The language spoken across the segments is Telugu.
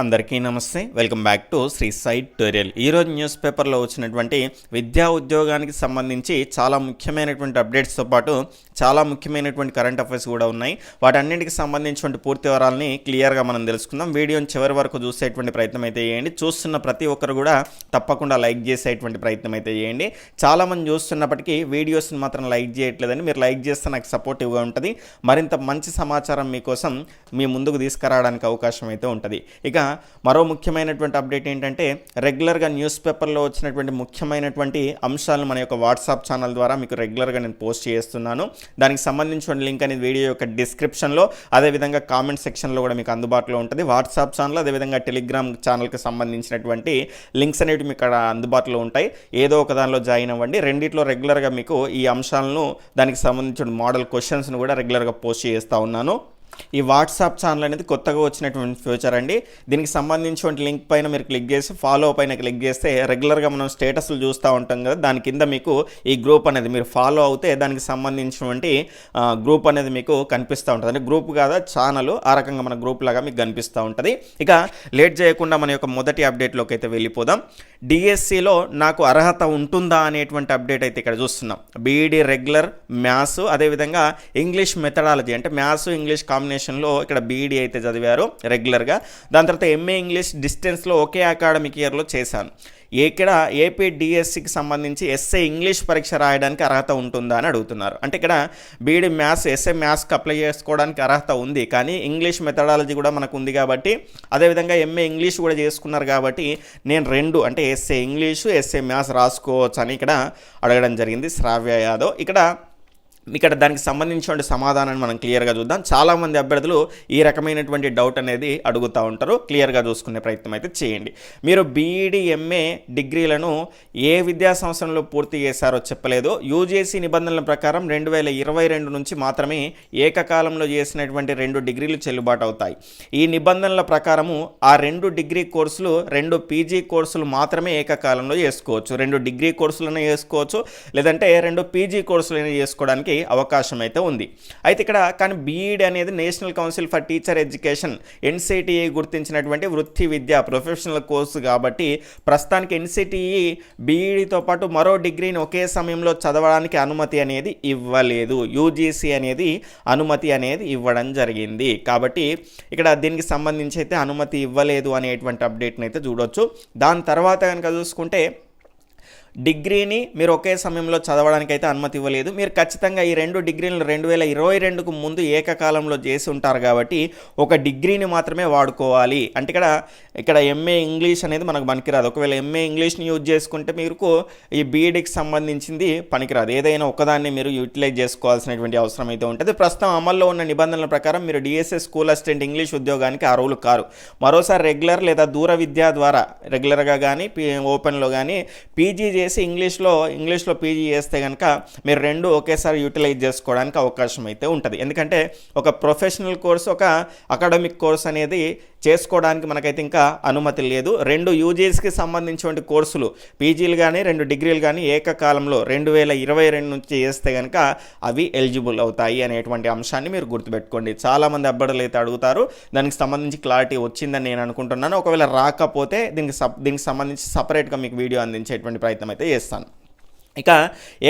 అందరికీ నమస్తే. Welcome back to Sri side tutorial ఈరోజు న్యూస్ పేపర్లో వచ్చినటువంటి విద్యా ఉద్యోగానికి సంబంధించి చాలా ముఖ్యమైనటువంటి అప్డేట్స్తో పాటు చాలా ముఖ్యమైనటువంటి కరెంట్ అఫైర్స్ కూడా ఉన్నాయి. వాటన్నింటికి సంబంధించినటువంటి పూర్తి వివరాలని క్లియర్గా మనం తెలుసుకుందాం. వీడియోని చివరి వరకు చూసేటువంటి ప్రయత్నం అయితే చేయండి. చూస్తున్న ప్రతి ఒక్కరు కూడా తప్పకుండా లైక్ చేసేటువంటి ప్రయత్నం అయితే చేయండి. చాలామంది చూస్తున్నప్పటికీ వీడియోస్ని మాత్రం లైక్ చేయట్లేదని మీరు లైక్ చేస్తే నాకు సపోర్టివ్గా ఉంటుంది. మరింత మంచి సమాచారం మీకోసం మీ ముందుకు తీసుకురావడానికి అవకాశం అయితే ఉంటుంది. ఇక మరో ముఖ్యమైనటువంటి అప్డేట్ ఏంటంటే రెగ్యులర్గా న్యూస్ పేపర్లో వచ్చినటువంటి ముఖ్యమైనటువంటి అంశాలను మన యొక్క వాట్సాప్ ఛానల్ ద్వారా మీకు రెగ్యులర్గా నేను పోస్ట్ చేస్తున్నాను. దానికి సంబంధించిన లింక్ అనేది వీడియో యొక్క డిస్క్రిప్షన్లో అదేవిధంగా కామెంట్ సెక్షన్లో కూడా మీకు అందుబాటులో ఉంటుంది. వాట్సాప్ ఛానల్ అదేవిధంగా టెలిగ్రామ్ ఛానల్కి సంబంధించినటువంటి లింక్స్ అనేవి మీకు అక్కడ అందుబాటులో ఉంటాయి. ఏదో ఒక దానిలో జాయిన్ అవ్వండి. రెండిట్లో రెగ్యులర్గా మీకు ఈ అంశాలను దానికి సంబంధించిన మోడల్ క్వశ్చన్స్ను కూడా రెగ్యులర్గా పోస్ట్ చేస్తూ ఉన్నాను. ఈ వాట్సాప్ ఛానల్ అనేది కొత్తగా వచ్చినటువంటి ఫ్యూచర్ అండి. దీనికి సంబంధించిన లింక్ పైన మీరు క్లిక్ చేసి ఫాలో పైన క్లిక్ చేస్తే రెగ్యులర్గా మనం స్టేటస్లు చూస్తూ ఉంటాం కదా. దాని కింద మీకు ఈ గ్రూప్ అనేది మీరు ఫాలో అవుతే దానికి సంబంధించినటువంటి గ్రూప్ అనేది మీకు కనిపిస్తూ ఉంటుంది. అంటే గ్రూప్ కాదా ఛానల్ ఆ రకంగా మన గ్రూప్ లాగా మీకు కనిపిస్తూ ఉంటుంది. ఇక లేట్ చేయకుండా మన యొక్క మొదటి అప్డేట్లోకి అయితే వెళ్ళిపోదాం. డిఎస్సిలో నాకు అర్హత ఉంటుందా అనేటువంటి అప్డేట్ అయితే ఇక్కడ చూస్తున్నాం. బీఈడి రెగ్యులర్ మ్యాథ్స్ అదేవిధంగా ఇంగ్లీష్ మెథడాలజీ అంటే మ్యాథ్స్ ఇంగ్లీష్ కాంబినేషన్లో ఇక్కడ బీఈడీ అయితే చదివారు రెగ్యులర్గా దాని తర్వాత ఎంఏ ఇంగ్లీష్ డిస్టెన్స్లో ఒకే అకాడమిక్ ఇయర్లో చేశాను. ఇక్కడ ఏపీ డిఎస్సికి సంబంధించి ఎస్ఏ ఇంగ్లీష్ పరీక్ష రాయడానికి అర్హత ఉంటుందా అని అడుగుతున్నారు. అంటే ఇక్కడ బీఈడి మ్యాథ్స్ ఎస్ఏ మ్యాథ్స్కి అప్లై చేసుకోవడానికి అర్హత ఉంది. కానీ ఇంగ్లీష్ మెథడాలజీ కూడా మనకు ఉంది కాబట్టి అదేవిధంగా ఎంఏ ఇంగ్లీష్ కూడా చేసుకున్నారు కాబట్టి నేను రెండు అంటే ఎస్ఏ ఇంగ్లీషు ఎస్ఏ మ్యాథ్స్ రాసుకోవచ్చు అని ఇక్కడ అడగడం జరిగింది శ్రావ్య యాదవ్. ఇక్కడ ఇక్కడ దానికి సంబంధించిన సమాధానాన్ని మనం క్లియర్గా చూద్దాం. చాలామంది అభ్యర్థులు ఈ రకమైనటువంటి డౌట్ అనేది అడుగుతూ ఉంటారు. క్లియర్గా చూసుకునే ప్రయత్నం అయితే చేయండి. మీరు బీఈడి ఎంఏ డిగ్రీలను ఏ విద్యా సంవత్సరంలో పూర్తి చేశారో చెప్పలేదు. యూజీసీ నిబంధనల ప్రకారం రెండు వేల ఇరవై రెండు నుంచి మాత్రమే ఏకకాలంలో చేసినటువంటి రెండు డిగ్రీలు చెల్లుబాటు అవుతాయి. ఈ నిబంధనల ప్రకారము ఆ రెండు డిగ్రీ కోర్సులు రెండు పీజీ కోర్సులు మాత్రమే ఏకకాలంలో చేసుకోవచ్చు. రెండు డిగ్రీ కోర్సులను చేసుకోవచ్చు. లేదంటే రెండు పీజీ కోర్సులను చేసుకోవడానికి అవకాశం అయితే ఉంది. అయితే ఇక్కడ కానీ బీఈడి అనేది national council for teacher education NCTE గుర్తించినటువంటి వృత్తి విద్య ప్రొఫెషనల్ కోర్సు కాబట్టి ప్రస్తుతానికి ఎన్సిటిఈ బీఈడితో పాటు మరో డిగ్రీని ఒకే సమయంలో చదవడానికి అనుమతి అనేది ఇవ్వలేదు. యూజీసీ అనేది అనుమతి అనేది ఇవ్వడం జరిగింది. కాబట్టి ఇక్కడ దీనికి సంబంధించి అయితే అనుమతి ఇవ్వలేదు అనేటువంటి అప్డేట్ని అయితే చూడొచ్చు. దాని తర్వాత కనుక చూసుకుంటే డిగ్రీని మీరు ఒకే సమయంలో చదవడానికి అయితే అనుమతి ఇవ్వలేదు. మీరు ఖచ్చితంగా ఈ రెండు డిగ్రీలను రెండు వేల ఇరవై రెండుకు ముందు ఏకకాలంలో చేసి ఉంటారు కాబట్టి ఒక డిగ్రీని మాత్రమే వాడుకోవాలి. అంటే ఇక్కడ ఇక్కడ ఎంఏ ఇంగ్లీష్ అనేది మనకు పనికిరాదు. ఒకవేళ ఎంఏ ఇంగ్లీష్ని యూజ్ చేసుకుంటే మీకు ఈ బీఈడికి సంబంధించింది పనికిరాదు. ఏదైనా ఒకదాన్ని మీరు యూటిలైజ్ చేసుకోవాల్సినటువంటి అవసరం అయితే ఉంటుంది. ప్రస్తుతం అమల్లో ఉన్న నిబంధనల ప్రకారం మీరు డిఎస్ఎస్ స్కూల్ అసిస్టెంట్ ఇంగ్లీష్ ఉద్యోగానికి అర్హులు కారు. మరోసారి రెగ్యులర్ లేదా దూర విద్య ద్వారా రెగ్యులర్గా కానీ ఓపెన్లో కానీ పీజీ చేసి ఇంగ్లీష్లో ఇంగ్లీష్లో పీజీ చేస్తే కనుక మీరు రెండు ఒకేసారి యూటిలైజ్ చేసుకోవడానికి అవకాశం అయితే ఉంటుంది. ఎందుకంటే ఒక ప్రొఫెషనల్ కోర్స్ ఒక అకాడమిక్ కోర్స్ అనేది చేసుకోవడానికి మనకైతే ఇంకా అనుమతి లేదు. రెండు యూజీస్కి సంబంధించిన కోర్సులు పీజీలు కానీ రెండు డిగ్రీలు కానీ ఏకకాలంలో రెండు వేల ఇరవై రెండు నుంచి చేస్తే కనుక అవి ఎలిజిబుల్ అవుతాయి అనేటువంటి అంశాన్ని మీరు గుర్తుపెట్టుకోండి. చాలామంది అబ్బడలు అయితే అడుగుతారు దానికి సంబంధించి క్లారిటీ వచ్చిందని నేను అనుకుంటున్నాను. ఒకవేళ రాకపోతే దీనికి సప్ దీనికి సంబంధించి సపరేట్గా మీకు వీడియో అందించేటువంటి ప్రయత్నం అయితే అయితే చేస్తాను. ఇక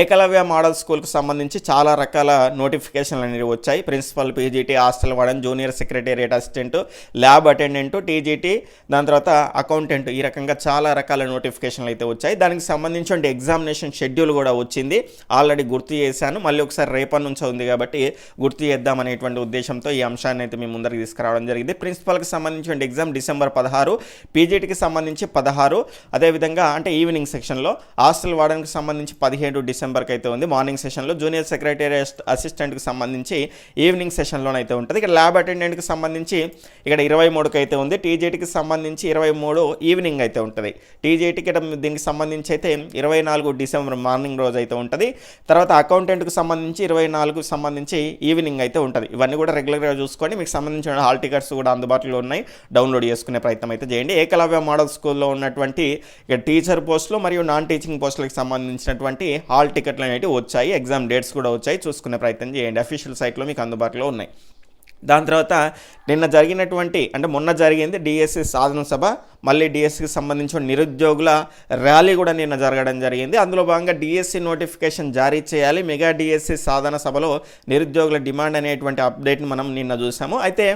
ఏకలవ్య మోడల్ స్కూల్కి సంబంధించి చాలా రకాల నోటిఫికేషన్లు అనేవి వచ్చాయి. Principal PGT hostel warden junior secretariat assistant lab attendant TGT దాని తర్వాత అకౌంటెంట్ ఈ రకంగా చాలా రకాల నోటిఫికేషన్లు అయితే వచ్చాయి. దానికి సంబంధించిన ఎగ్జామినేషన్ షెడ్యూల్ కూడా వచ్చింది. ఆల్రెడీ గుర్తు చేశాను. మళ్ళీ ఒకసారి రేపటి నుంచి ఉంది కాబట్టి గుర్తు చేద్దాం అనేటువంటి ఉద్దేశంతో ఈ అంశాన్ని అయితే మేము ముందరికి తీసుకురావడం జరిగింది. ప్రిన్సిపల్కి సంబంధించిన ఎగ్జామ్ డిసెంబర్ పదహారు పీజీటీకి సంబంధించి పదహారు. అదేవిధంగా అంటే ఈవినింగ్ సెక్షన్లో హాస్టల్ వాడడానికి సంబంధించి పదిహేడు డిసెంబర్కి అయితే ఉంది. మార్నింగ్ సెషన్లో జూనియర్ సెక్రటరీ అసిస్టెంట్కి సంబంధించి ఈవినింగ్ సెషన్లోనైతే ఉంటుంది. ఇక్కడ ల్యాబ్ అటెండెంట్కి సంబంధించి ఇక్కడ ఇరవై మూడుకి అయితే ఉంది. టీజేటీకి సంబంధించి ఇరవై మూడు ఈవినింగ్ అయితే ఉంటుంది. టీజేటీకి దీనికి సంబంధించి అయితే ఇరవై నాలుగు డిసెంబర్ మార్నింగ్ రోజు అయితే ఉంటుంది. తర్వాత అకౌంటెంట్కి సంబంధించి ఇరవై నాలుగు సంబంధించి ఈవినింగ్ అయితే ఉంటుంది. ఇవన్నీ కూడా రెగ్యులర్గా చూసుకొని మీకు సంబంధించిన హాల్ టికెట్స్ కూడా అందుబాటులో ఉన్నాయి. డౌన్లోడ్ చేసుకునే ప్రయత్నం అయితే చేయండి. ఏకలవ్య మోడల్ స్కూల్లో ఉన్నటువంటి ఇక టీచర్ పోస్టులు మరియు నాన్ టీచింగ్ పోస్టులకు సంబంధించినటువంటి హాల్ టికెట్లు అనేవి వచ్చాయి. ఎగ్జామ్ డేట్స్ కూడా వచ్చాయి. చూసుకునే ప్రయత్నం చేయండి. అఫీషియల్ సైట్లో మీకు అందుబాటులో ఉన్నాయి. దాని తర్వాత నిన్న జరిగినటువంటి అంటే మొన్న జరిగింది డిఎస్సి సాధన సభ. మళ్ళీ డిఎస్సికి సంబంధించిన నిరుద్యోగుల ర్యాలీ కూడా నిన్న జరగడం జరిగింది. అందులో భాగంగా డిఎస్సి నోటిఫికేషన్ జారీ చేయాలి. మెగా డిఎస్సి సాధన సభలో నిరుద్యోగుల డిమాండ్ అనేటువంటి అప్డేట్ని మనం నిన్న చూసాము. అయితే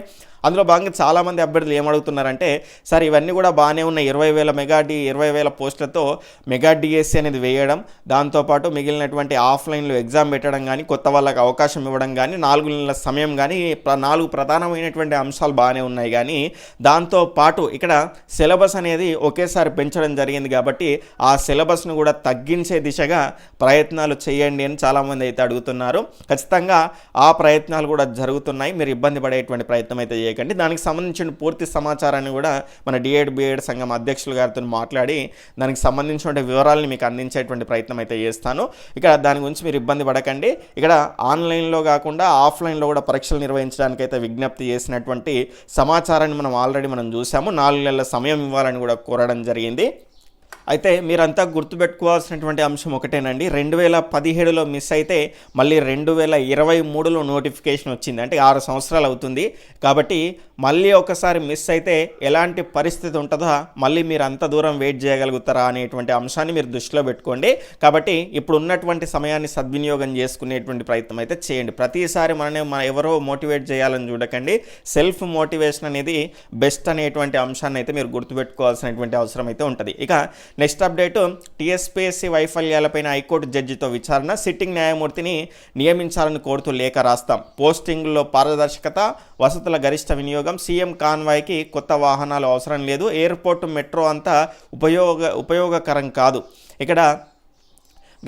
అందులో భాగంగా చాలామంది అభ్యర్థులు ఏమడుగుతున్నారంటే సార్ ఇవన్నీ కూడా బాగానే ఉన్న ఇరవై వేల మెగా డి ఇరవై వేల పోస్టులతో మెగా డిఎస్సి అనేది వేయడం దాంతోపాటు మిగిలినటువంటి ఆఫ్లైన్లో ఎగ్జామ్ పెట్టడం కానీ కొత్త వాళ్ళకి అవకాశం ఇవ్వడం కానీ నాలుగు నెలల సమయం కానీ నాలుగు ప్రధానమైనటువంటి అంశాలు బాగానే ఉన్నాయి కానీ దాంతో పాటు ఇక్కడ సిలబస్ అనేది ఒకేసారి పెంచడం జరిగింది కాబట్టి ఆ సిలబస్ను కూడా తగ్గించే దిశగా ప్రయత్నాలు చేయండి అని చాలామంది అయితే అడుగుతున్నారు. ఖచ్చితంగా ఆ ప్రయత్నాలు కూడా జరుగుతున్నాయి. మీరు ఇబ్బంది పడేటువంటి ప్రయత్నం అయితే చేయకండి. దానికి సంబంధించిన పూర్తి సమాచారాన్ని కూడా మన డిఎడ్ బిఎడ్ సంఘం అధ్యక్షులు గారితో మాట్లాడి దానికి సంబంధించిన వివరాలను మీకు అందించేటువంటి ప్రయత్నం అయితే చేస్తాను. ఇక్కడ దాని గురించి మీరు ఇబ్బంది పడకండి. ఇక్కడ ఆన్లైన్లో కాకుండా ఆఫ్లైన్లో కూడా పరీక్షలు నిర్వహించడానికి అయితే విజ్ఞప్తి చేసినటువంటి సమాచారాన్ని మనం ఆల్రెడీ మనం చూసాము. నాలుగు నెలల సమయం ఇవ్వాలని కూడా కోరడం జరిగింది. అయితే మీరంతా గుర్తుపెట్టుకోవాల్సినటువంటి అంశం ఒకటేనండి. రెండు వేల పదిహేడులో మిస్ అయితే మళ్ళీ రెండు వేల ఇరవై మూడులో నోటిఫికేషన్ వచ్చింది. అంటే ఆరు సంవత్సరాలు అవుతుంది. కాబట్టి మళ్ళీ ఒకసారి మిస్ అయితే ఎలాంటి పరిస్థితి ఉంటుందో మళ్ళీ మీరు అంత దూరం వెయిట్ చేయగలుగుతారా అనేటువంటి అంశాన్ని మీరు దృష్టిలో పెట్టుకోండి. కాబట్టి ఇప్పుడు ఉన్నటువంటి సమయాన్ని సద్వినియోగం చేసుకునేటువంటి ప్రయత్నం అయితే చేయండి. ప్రతిసారి మననే మన ఎవరో మోటివేట్ చేయాలని చూడకండి. సెల్ఫ్ మోటివేషన్ అనేది బెస్ట్ అనేటువంటి అంశాన్ని అయితే మీరు గుర్తుపెట్టుకోవాల్సినటువంటి అవసరం అయితే ఉంటుంది. ఇక నెక్స్ట్ అప్డేట్ టీఎస్పీఎస్సీ వైఫల్యాలపైన హైకోర్టు జడ్జితో విచారణ సిట్టింగ్ న్యాయమూర్తిని నియమించాలని కోరుతూ లేఖ రాస్తాం. పోస్టింగ్లో పారదర్శకత వసతుల గరిష్ట వినియోగం సీఎం కాన్వాయ్కి కొత్త వాహనాలు అవసరం లేదు ఎయిర్పోర్ట్ మెట్రో అంతా ఉపయోగ ఉపయోగకరం కాదు. ఇక్కడ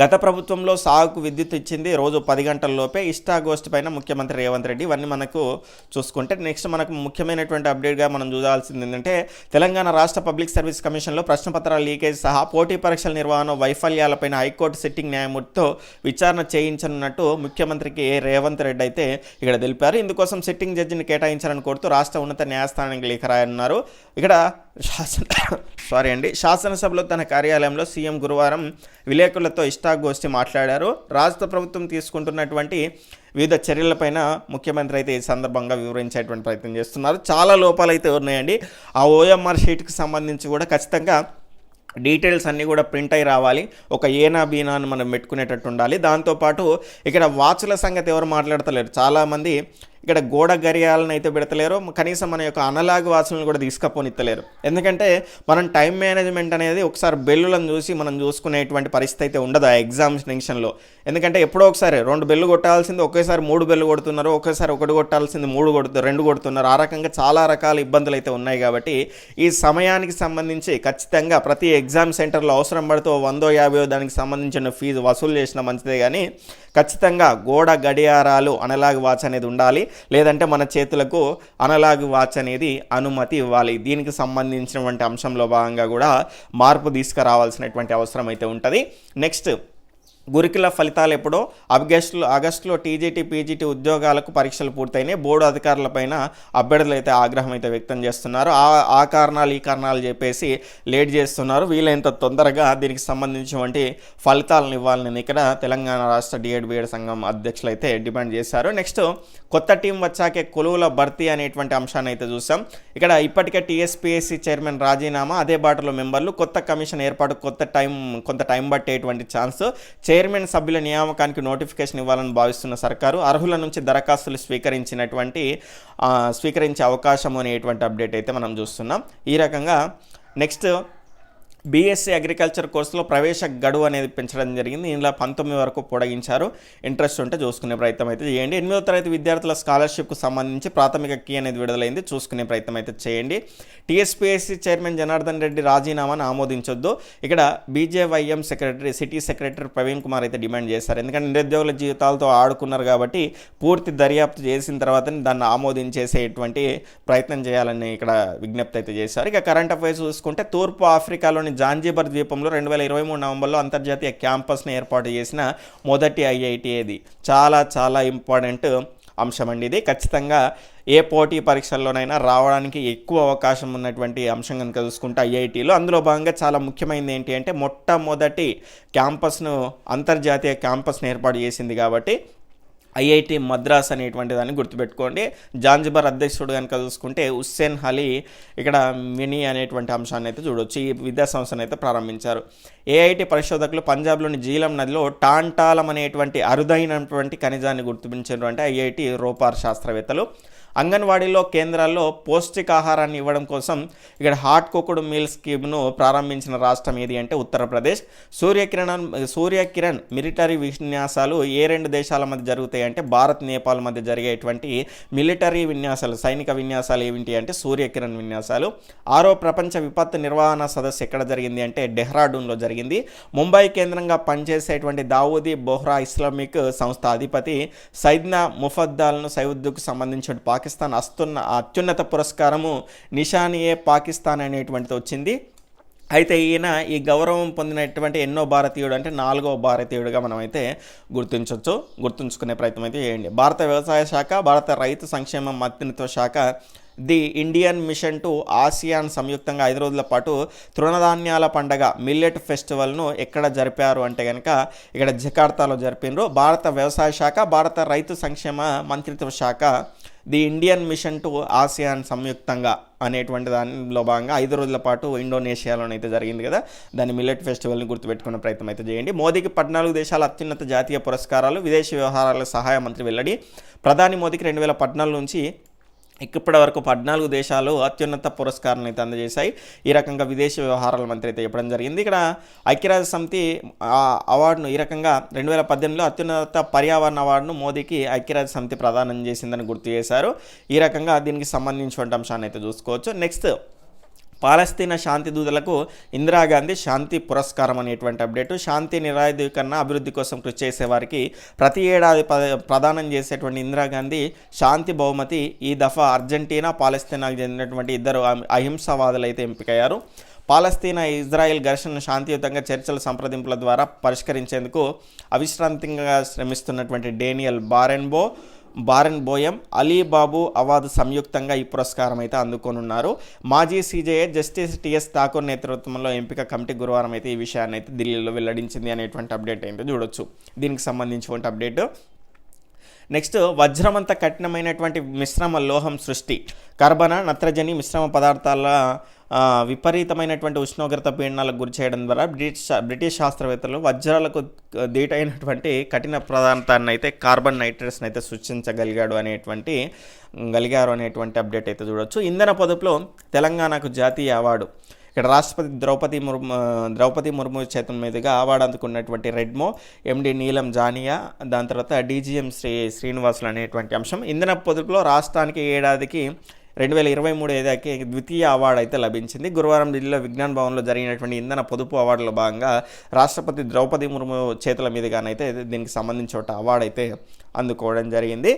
గత ప్రభుత్వంలో సాగుకు విద్యుత్ ఇచ్చింది రోజు పది గంటల్లోపే ఇష్టాగోష్ఠి పైన ముఖ్యమంత్రి రేవంత్ రెడ్డి. ఇవన్నీ మనకు చూసుకుంటే నెక్స్ట్ మనకు ముఖ్యమైనటువంటి అప్డేట్గా మనం చూడాల్సింది ఏంటంటే తెలంగాణ రాష్ట్ర పబ్లిక్ సర్వీస్ కమిషన్లో ప్రశ్నపత్రాల లీకేజ్ సహా పోటీ పరీక్షల నిర్వహణ వైఫల్యాలపైన హైకోర్టు సిట్టింగ్ న్యాయమూర్తితో విచారణ చేయించనున్నట్టు ముఖ్యమంత్రికి రేవంత్ రెడ్డి అయితే ఇక్కడ తెలిపారు. ఇందుకోసం సిట్టింగ్ జడ్జిని కేటాయించాలని కోరుతూ రాష్ట్ర ఉన్నత న్యాయస్థానానికి లేఖ రాయనున్నారు. ఇక్కడ శాసన సారీ అండి. శాసనసభలో తన కార్యాలయంలో సీఎం గురువారం విలేకరులతో ఇష్టాగోష్ఠి మాట్లాడారు. రాష్ట్ర ప్రభుత్వం తీసుకుంటున్నటువంటి వివిధ చర్యలపైన ముఖ్యమంత్రి అయితే ఈ సందర్భంగా వివరించేటువంటి ప్రయత్నం చేస్తున్నారు. చాలా లోపాలు అయితే ఉన్నాయండి. ఆ ఓఎంఆర్ షీట్కి సంబంధించి కూడా ఖచ్చితంగా డీటెయిల్స్ అన్నీ కూడా ప్రింట్ అయి రావాలి. ఒక ఏనా బీనా అని మనం పెట్టుకునేటట్టు ఉండాలి. దాంతోపాటు ఇక్కడ వాచ్ల సంగతి ఎవరు మాట్లాడతలేరు. చాలామంది ఇక్కడ గోడ గరియాలను అయితే పెడతలేరు కనీసం మన యొక్క అనలాగ్ వాసులను కూడా తీసుకపోనిత్తలేరు. ఎందుకంటే మనం టైం మేనేజ్మెంట్ అనేది ఒకసారి బెల్లులను చూసి మనం చూసుకునేటువంటి పరిస్థితి అయితే ఉండదు ఆ ఎగ్జామ్స్ టెన్షన్లో. ఎందుకంటే ఎప్పుడో ఒకసారి రెండు బెల్లు కొట్టాల్సింది ఒకేసారి మూడు బెల్లు కొడుతున్నారు ఒకేసారి ఒకటి కొట్టాల్సింది మూడు కొడుతు రెండు కొడుతున్నారు. ఆ రకంగా చాలా రకాల ఇబ్బందులు అయితే ఉన్నాయి కాబట్టి ఈ సమయానికి సంబంధించి ఖచ్చితంగా ప్రతి ఎగ్జామ్ సెంటర్లో అవసరం పడితే వందో యాభై దానికి సంబంధించిన ఫీజు వసూలు చేసిన మంచిదే కానీ ఖచ్చితంగా గోడ గడియారాలు అనలాగ్ వాచ్ అనేది ఉండాలి. లేదంటే మన చేతులకు అనలాగ్ వాచ్ అనేది అనుమతి ఇవ్వాలి. దీనికి సంబంధించినటువంటి అంశంలో భాగంగా కూడా మార్పు తీసుకురావాల్సినటువంటి అవసరం అయితే ఉంటుంది. నెక్స్ట్ గురుకుల ఫలితాలు ఎప్పుడో ఆగస్టులో ఆగస్టులో టీజీటీ పీజీటీ ఉద్యోగాలకు పరీక్షలు పూర్తయినాయి. బోర్డు అధికారులపైన అభ్యర్థులు అయితే ఆగ్రహం అయితే వ్యక్తం చేస్తున్నారు. ఆ ఆ కారణాలు ఈ కారణాలు చెప్పేసి లేట్ చేస్తున్నారు. వీలైనంత తొందరగా దీనికి సంబంధించినటువంటి ఫలితాలను ఇవ్వాలని ఇక్కడ తెలంగాణ రాష్ట్ర డిఎడ్ బిఎడ్ సంఘం అధ్యక్షులు అయితే డిమాండ్ చేశారు. నెక్స్ట్ కొత్త టీం వచ్చాకే కొలువుల భర్తీ అనేటువంటి అంశాన్ని అయితే చూసాం. ఇక్కడ ఇప్పటికే టీఎస్పీఎస్సీ చైర్మన్ రాజీనామా అదే బాటలో మెంబర్లు కొత్త కమిషన్ ఏర్పాటు కొత్త టైం కొంత టైం పట్టేటువంటి ఛాన్స్ చైర్మన్ సభ్యుల నియామకానికి నోటిఫికేషన్ ఇవ్వాలని భావిస్తున్న సర్కారు అర్హుల నుంచి దరఖాస్తులు స్వీకరించినటువంటి స్వీకరించే అవకాశం అనేటువంటి అప్డేట్ అయితే మనం చూస్తున్నాం. ఈ రకంగా నెక్స్ట్ బీఎస్సీ అగ్రికల్చర్ కోర్సులో ప్రవేశ గడువు అనేది పెంచడం జరిగింది. ఇందులో పంతొమ్మిది వరకు పొడిగించారు. ఇంట్రెస్ట్ ఉంటే చూసుకునే ప్రయత్నం అయితే చేయండి. ఎనిమిదో తరగతి విద్యార్థుల స్కాలర్షిప్కు సంబంధించి ప్రాథమిక కీ అనేది విడుదలైంది. చూసుకునే ప్రయత్నం అయితే చేయండి. టీఎస్పీఎస్సీ చైర్మన్ జనార్దన్ రెడ్డి రాజీనామాను ఆమోదించొద్దు. ఇక్కడ BJYM secretary city secretary Praveen Kumar అయితే డిమాండ్ చేశారు. ఎందుకంటే నిరుద్యోగుల జీవితాలతో ఆడుకున్నారు కాబట్టి పూర్తి దర్యాప్తు చేసిన తర్వాత దాన్ని ఆమోదించేసేటువంటి ప్రయత్నం చేయాలని ఇక్కడ విజ్ఞప్తి అయితే చేశారు. ఇక కరెంట్ అఫైర్స్ చూసుకుంటే తూర్పు ఆఫ్రికాలోని జాంజీబర్ ద్వీపంలో రెండు వేల ఇరవై మూడు నవంబర్లో అంతర్జాతీయ క్యాంపస్ని ఏర్పాటు చేసిన మొదటి ఐఐటి ఇది చాలా చాలా ఇంపార్టెంట్ అంశం అండి ఇది. ఖచ్చితంగా ఏ పోటీ పరీక్షల్లోనైనా రావడానికి ఎక్కువ అవకాశం ఉన్నటువంటి అంశం కనుక చూసుకుంటే ఐఐటీలో. అందులో భాగంగా చాలా ముఖ్యమైనది ఏంటి అంటే మొట్టమొదటి క్యాంపస్ను అంతర్జాతీయ క్యాంపస్ను ఏర్పాటు చేసింది కాబట్టి ఐఐటి మద్రాస్ అనేటువంటి దాన్ని గుర్తుపెట్టుకోండి. జాంజిబార్ అధ్యక్షుడు కనుక చూసుకుంటే హుస్సేన్ అలీ ఇక్కడ మినీ అనేటువంటి అంశాన్ని అయితే చూడొచ్చు. ఈ విద్యా సంస్థను అయితే ప్రారంభించారు. ఏఐటి పరిశోధకులు పంజాబ్లోని జీలం నదిలో టాంటాలం అనేటువంటి అరుదైనటువంటి ఖనిజాన్ని గుర్తుపించినటువంటి ఐఐటి రోపార్ శాస్త్రవేత్తలు. అంగన్వాడీలో కేంద్రాల్లో పౌష్టికాహారాన్ని ఇవ్వడం కోసం ఇక్కడ హాట్ కుక్డ్ మీల్ స్కీమ్ను ప్రారంభించిన రాష్ట్రం ఏది అంటే ఉత్తరప్రదేశ్. సూర్యకిరణ్ సూర్యకిరణ్ మిలిటరీ విన్యాసాలు ఏ రెండు దేశాల మధ్య జరుగుతాయి అంటే భారత్ నేపాల్ మధ్య జరిగేటువంటి మిలిటరీ విన్యాసాలు సైనిక విన్యాసాలు ఏమిటి అంటే సూర్యకిరణ్ విన్యాసాలు. ఆరో ప్రపంచ విపత్తు నిర్వహణ సదస్సు ఎక్కడ జరిగింది అంటే డెహ్రాడూన్లో జరిగింది. ముంబై కేంద్రంగా పనిచేసేటువంటి దావూదీ బోహ్రా ఇస్లామిక్ సంస్థ అధిపతి సైద్నా ముఫద్దాల్ను సైవుద్దుకు సంబంధించిన పాకిస్తాన్ పాకిస్తాన్ అస్తున్న అత్యున్నత పురస్కారము నిషానియే పాకిస్తాన్ అనేటువంటిది వచ్చింది. అయితే ఈయన ఈ గౌరవం పొందినటువంటి ఎన్నో భారతీయుడు అంటే నాలుగో భారతీయుడిగా మనమైతే గుర్తించవచ్చు గుర్తుంచుకునే ప్రయత్నం అయితే చేయండి. భారత వ్యవసాయ శాఖ భారత రైతు సంక్షేమ మంత్రిత్వ శాఖ the Indian mission to ASEAN సంయుక్తంగా ఐదు రోజుల పాటు తృణధాన్యాల పండగ మిల్లెట్ ఫెస్టివల్ను ఎక్కడ జరిపారు అంటే కనుక ఇక్కడ జకార్తాలో జరిపినారు భారత వ్యవసాయ శాఖ భారత రైతు సంక్షేమ మంత్రిత్వ శాఖ the Indian mission to ASEAN సంయుక్తంగా అనేటువంటి దానిలో భాగంగా ఐదు రోజుల పాటు ఇండోనేషియాలోనైతే జరిగింది కదా. దాని మిల్లెట్ ఫెస్టివల్ని గుర్తుపెట్టుకునే ప్రయత్నం అయితే చేయండి. మోదీకి పద్నాలుగు దేశాల అత్యున్నత జాతీయ పురస్కారాలు విదేశీ వ్యవహారాల సహాయ మంత్రి వెల్లడి. ప్రధాని మోదీకి రెండు వేల పద్నాలుగు నుంచి ఇప్పటి వరకు పద్నాలుగు దేశాలు అత్యున్నత పురస్కారాన్ని అయితే అందజేశాయి. ఈ రకంగా విదేశీ వ్యవహారాల మంత్రి అయితే చెప్పడం జరిగింది. ఇక్కడ ఐక్యరాజ్య సమితి అవార్డును ఈ రకంగా రెండు వేల పద్దెనిమిదిలో అత్యున్నత పర్యావరణ అవార్డును మోదీకి ఐక్యరాజ్య సమితి ప్రదానం చేసిందని గుర్తు చేశారు. ఈ రకంగా దీనికి సంబంధించినటువంటి అంశాన్ని అయితే చూసుకోవచ్చు. నెక్స్ట్ పాలస్తీనా శాంతి దూతలకు ఇందిరాగాంధీ శాంతి పురస్కారం అనేటువంటి అప్డేట్. శాంతి నిరాయుధీకరణ అభివృద్ధి కోసం కృషి చేసేవారికి ప్రతి ఏడాది ప్రదానం చేసేటువంటి ఇందిరాగాంధీ శాంతి బహుమతి ఈ దఫా అర్జెంటీనా పాలస్తీనాకు చెందినటువంటి ఇద్దరు అహింసావాదులు అయితే ఎంపికయ్యారు. పాలస్తీనా ఇజ్రాయెల్ ఘర్షణను శాంతియుతంగా చర్చల సంప్రదింపుల ద్వారా పరిష్కరించేందుకు అవిశ్రాంతంగా శ్రమిస్తున్నటువంటి Daniel Barenboim Barenboim Ali Abu award సంయుక్తంగా ఈ పురస్కారం అయితే అందుకోనున్నారు. మాజీ సీజేఏ జస్టిస్ టిఎస్ ఠాకూర్ నేతృత్వంలో ఎంపిక కమిటీ గురువారం అయితే ఈ విషయాన్ని అయితే ఢిల్లీలో వెల్లడించింది అనేటువంటి అప్డేట్ అయితే చూడొచ్చు. దీనికి సంబంధించినటువంటి అప్డేట్ నెక్స్ట్ వజ్రమంత కఠినమైనటువంటి మిశ్రమ లోహం సృష్టి. కర్బన నత్రజని మిశ్రమ పదార్థాల విపరీతమైనటువంటి ఉష్ణోగ్రత పీడనాలకు గురి చేయడం ద్వారా బ్రిటిష్ బ్రిటిష్ శాస్త్రవేత్తలు వజ్రాలకు దీటైనటువంటి కఠిన పదార్థాన్ని అయితే కార్బన్ నైట్రేట్స్ని అయితే సృష్టించగలిగాడు అనేటువంటి గలిగారు అనేటువంటి అప్డేట్ అయితే చూడొచ్చు. ఇంధన పొదుపులో తెలంగాణకు జాతీయ అవార్డు. ఇక్కడ రాష్ట్రపతి ద్రౌపది ముర్ము ద్రౌపది ముర్ము చేతుల మీదుగా అవార్డు అందుకున్నటువంటి రెడ్మో ఎండి నీలం జానియా దాని తర్వాత డీజీఎం శ్రీ శ్రీనివాసులు అనేటువంటి అంశం. ఇంధన పొదుపులో రాష్ట్రానికి ఏడాదికి రెండు వేల ఇరవై మూడు ఏదాకి ద్వితీయ అవార్డు అయితే లభించింది. గురువారం ఢిల్లీలో విజ్ఞాన్ భవన్లో జరిగినటువంటి ఇంధన పొదుపు అవార్డులో భాగంగా రాష్ట్రపతి ద్రౌపది ముర్ము చేతుల మీదుగానైతే దీనికి సంబంధించి ఒక అవార్డు అయితే అందుకోవడం జరిగింది.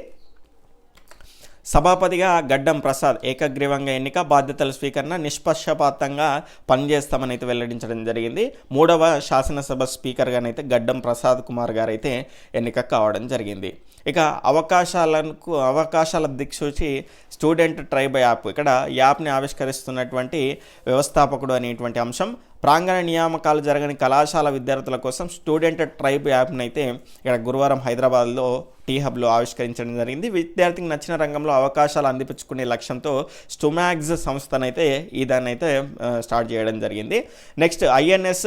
సభాపతిగా గడ్డం ప్రసాద్ ఏకగ్రీవంగా ఎన్నిక బాధ్యతల స్వీకరణ నిష్పక్షపాతంగా పనిచేస్తామని అయితే వెల్లడించడం జరిగింది. మూడవ శాసనసభ స్పీకర్గానైతే గడ్డం ప్రసాద్ కుమార్ గారు అయితే ఎన్నిక కావడం జరిగింది. ఇక అవకాశాలకు అవకాశాల దిక్సూచి స్టూడెంట్ ట్రైబ్ యాప్ ఇక్కడ యాప్ని ఆవిష్కరిస్తున్నటువంటి వ్యవస్థాపకుడు అనేటువంటి అంశం ప్రాంగణ నియామకాలు జరగని కళాశాల విద్యార్థుల కోసం స్టూడెంట్ ట్రైబ్ యాప్ని అయితే ఇక్కడ గురువారం హైదరాబాద్లో టీ హబ్లో ఆవిష్కరించడం జరిగింది. విద్యార్థికి నచ్చిన రంగంలో అవకాశాలు అందిపుచ్చుకునే లక్ష్యంతో స్టుమాగ్స్ సంస్థనైతే ఈ దాన్ని అయితే స్టార్ట్ చేయడం జరిగింది. నెక్స్ట్ ఐఎన్ఎస్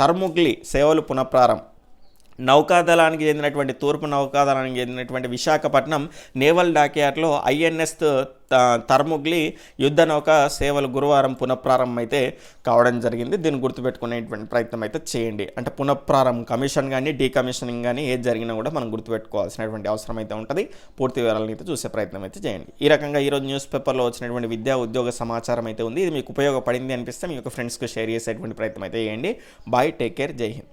తర్ముగ్లి సేవలు పునఃప్రారం నౌకాదళానికి చెందినటువంటి తూర్పు నౌకాదళానికి చెందినటువంటి విశాఖపట్నం నేవల్ డాక్యార్డ్లో ఐఎన్ఎస్ తర్ముగ్లి యుద్ధ నౌక సేవలు గురువారం పునఃప్రారంభం అయితే కావడం జరిగింది. దీన్ని గుర్తుపెట్టుకునేటువంటి ప్రయత్నం అయితే చేయండి. అంటే పునఃప్రారంభం కమిషన్ కానీ డీకమిషనింగ్ కానీ ఏది జరిగినా కూడా మనం గుర్తుపెట్టుకోవాల్సినటువంటి అవసరం అయితే ఉంటుంది. పూర్తి వివరాలను అయితే చూసే ప్రయత్నం అయితే చేయండి. ఈ రకంగా ఈరోజు న్యూస్ పేపర్లో వచ్చినటువంటి విద్యా ఉద్యోగ సమాచారం అయితే ఉంది. ఇది మీకు ఉపయోగపడింది అనిపిస్తే మీ యొక్క ఫ్రెండ్స్కి షేర్ చేసేటువంటి ప్రయత్నం అయితే చేయండి. బాయ్ టేక్ కేర్ జై హింద్.